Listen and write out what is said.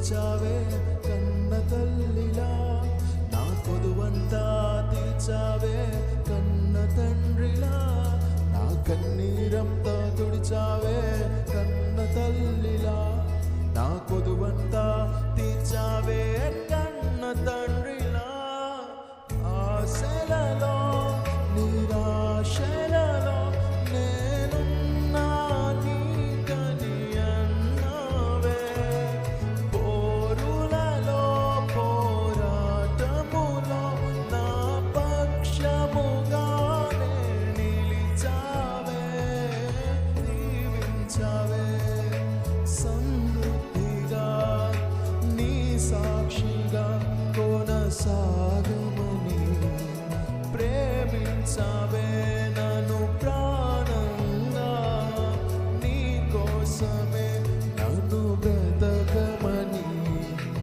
తీర్చావే కన్న తల్లిలా. నా కొదువంతా తీర్చావే కన్న తండ్రిలా. నా కన్నీరంతా తుడిచావే కన్న తల్లిలా. నా కొదువంతా తీర్చావే కన్న తండ్రి దీవించావే సమృద్ధిగా నీ సాక్షిగా కొనసాగమని ప్రేమించావే.